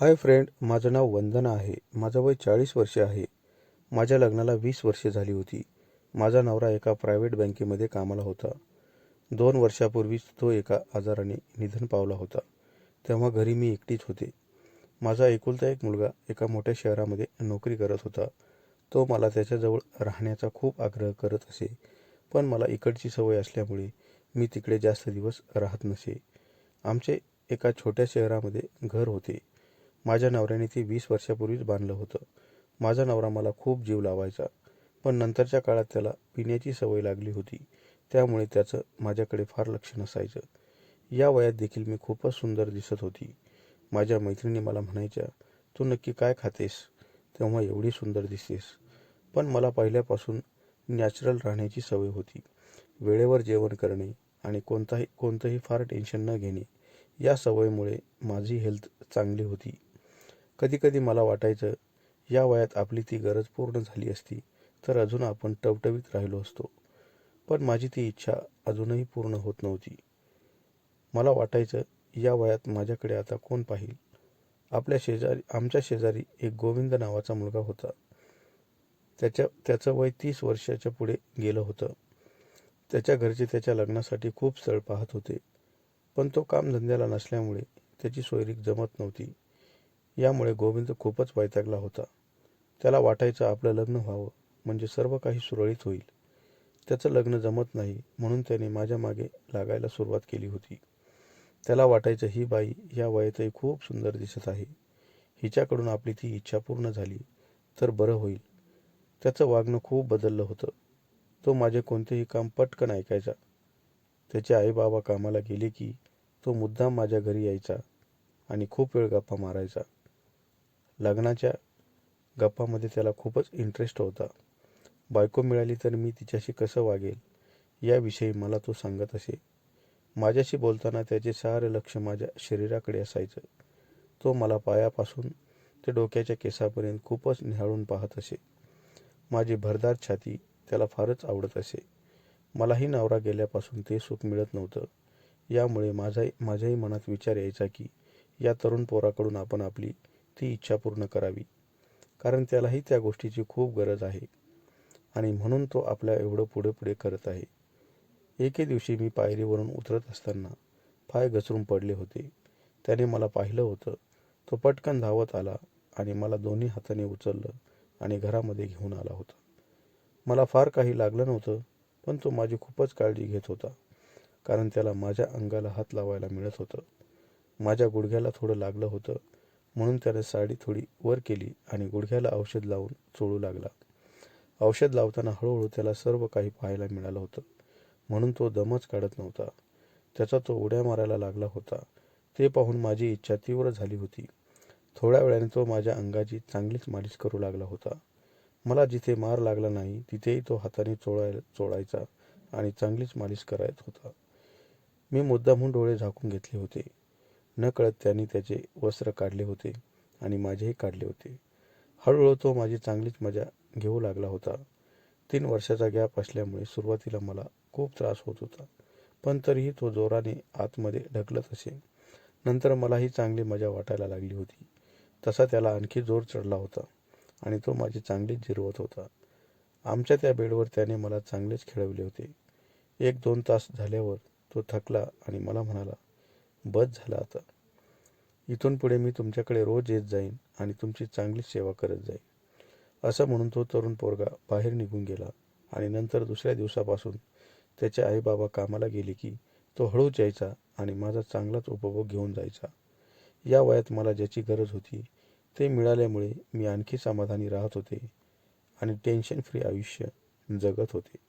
Hi friend माझं नाव वंदना आहे. माझं वय चाळीस वर्षे आहे. माझ्या लग्नाला वीस वर्षे झाली होती. माझा नवरा एका प्रायव्हेट बँकेमध्ये कामाला होता. दोन वर्षापूर्वीच तो एका आजाराने निधन पावला होता. तेव्हा घरी मी एकटीच होते. माझा एकुलता एक मुलगा एका मोठ्या शहरामध्ये नोकरी करत होता. तो मला त्याच्याजवळ राहण्याचा खूप आग्रह करत असे. पण मला इकडची सवय असल्यामुळे मी तिकडे जास्त दिवस राहत नसे. आमचे एका छोट्या शहरामध्ये घर होते. माझ्या नवऱ्याने ते वीस वर्षापूर्वीच बांधलं होतं. माझा नवरा मला खूप जीव लावायचा पण नंतरच्या काळात त्याला पिण्याची सवय लागली होती. त्यामुळे त्याचं माझ्याकडे फार लक्ष नसायचं. या वयात देखील मी खूपच सुंदर दिसत होती. माझ्या मैत्रिणी मला म्हणायच्या तू नक्की काय खातेस? तेव्हा एवढी सुंदर दिसतेस. पण मला पहिल्यापासून नॅचरल राहण्याची सवय होती. वेळेवर जेवण करणे आणि कोणताही कोणतंही फार टेन्शन न घेणे या सवयीमुळे माझी हेल्थ चांगली होती. कधीकधी मला वाटायचं या वयात आपली ती गरज पूर्ण झाली असती तर अजून आपण टवटवीत राहिलो असतो. पण माझी ती इच्छा अजूनही पूर्ण होत नव्हती. मला वाटायचं या वयात माझ्याकडे आता कोण पाहिल? आपल्या शेजारी आमच्या शेजारी एक गोविंद नावाचा मुलगा होता. त्याच्या त्याचं वय तीस वर्षाच्या पुढे गेलं होतं. त्याच्या घरचे त्याच्या लग्नासाठी खूप स्थळ पाहत होते. पण तो कामधंद्याला नसल्यामुळे त्याची सोयरीक जमत नव्हती. यामुळे गोविंद खूपच वैतागला होता. त्याला वाटायचं आपलं लग्न व्हावं म्हणजे सर्व काही सुरळीत होईल. त्याचं लग्न जमत नाही म्हणून त्याने माझ्या मागे लागायला सुरुवात केली होती. त्याला वाटायचं ही बाई या वयातही खूप सुंदर दिसत आहे. हिच्याकडून आपली ती इच्छा पूर्ण झाली तर बरं होईल. त्याचं वागणं खूप बदललं होतं. तो माझे कोणतेही काम पटकन ऐकायचा. त्याचे आईबाबा कामाला गेले की तो मुद्दाम माझ्या घरी यायचा आणि खूप वेळ गप्पा मारायचा. लग्नाच्या गप्पामध्ये त्याला खूपच इंटरेस्ट होता. बायको मिळाली तर मी तिच्याशी कसं वागेल? याविषयी मला तो सांगत असे. माझ्याशी बोलताना त्याचे सारे लक्ष माझ्या शरीराकडे असायचं. तो मला पायापासून ते डोक्याच्या केसापर्यंत खूपच निहाळून पाहत असे. माझी भरदार छाती त्याला फारच आवडत असे. मलाही नवरा गेल्यापासून ते सुख मिळत नव्हतं. यामुळे माझाही माझ्याही मनात विचार यायचा की या तरुण पोराकडून आपण आपली ती इच्छा पूर्ण करावी. कारण त्यालाही त्या गोष्टीची खूप गरज आहे. आणि म्हणून तो आपल्या एवढं पुढे पुढे करत आहे. एके दिवशी मी पायरीवरून उतरत असताना पाय घसरून पडले होते. त्याने मला पाहिलं होतं. तो पटकन धावत आला आणि मला दोन्ही हाताने उचललं आणि घरामध्ये घेऊन आला होता. मला फार काही लागलं नव्हतं पण तो माझी खूपच काळजी घेत होता. कारण त्याला माझ्या अंगाला हात लावायला मिळत होतं. माझ्या गुडघ्याला थोडं लागलं होतं म्हणून त्याने साडी थोडी वर केली आणि गुडघ्याला औषध लावून चोळू लागला. औषध लावताना हळूहळू त्याला सर्व काही पाहायला मिळालं होतं. म्हणून तो दमच काढत नव्हता. त्याचा तो उड्या मारायला लागला होता. ते पाहून माझी इच्छा तीव्र झाली होती. थोड्या वेळाने तो माझ्या अंगाची चांगलीच मालिश करू लागला होता. मला जिथे मार लागला नाही तिथेही तो हाताने चोळाय चोळायचा आणि चांगलीच मालिश करायत होता. मी मुद्दामहून डोळे झाकून घेतले होते. नकळत त्याने त्याचे वस्त्र काढले होते आणि माझेही काढले होते. हळूहळू तो माझी चांगलीच मजा घेऊ लागला होता. तीन वर्षाचा गॅप असल्यामुळे सुरुवातीला मला खूप त्रास होत होता पण तरीही तो जोराने आतमध्ये ढकलत असे. नंतर मलाही चांगली मजा वाटायला लागली होती. तसा त्याला आणखी जोर चढला होता आणि तो माझी चांगलीच जिरवत होता. आमच्या त्या बेडवर त्याने मला चांगलेच खेळवले होते. एक दोन तास झाल्यावर तो थकला आणि मला म्हणाला बस झाला आता. इथून पुढे मी तुमच्याकडे रोज येत जाईन आणि तुमची चांगलीच सेवा करत जाईन. असं म्हणून तो तरुण पोरगा बाहेर निघून गेला आणि नंतर दुसऱ्या दिवसापासून त्याचे आईबाबा कामाला गेले की तो हळूच यायचा आणि माझा चांगलाच उपभोग घेऊन जायचा. या वयात मला ज्याची गरज होती ते मिळाल्यामुळे मी आणखी समाधानी राहत होते आणि टेन्शन फ्री आयुष्य जगत होते.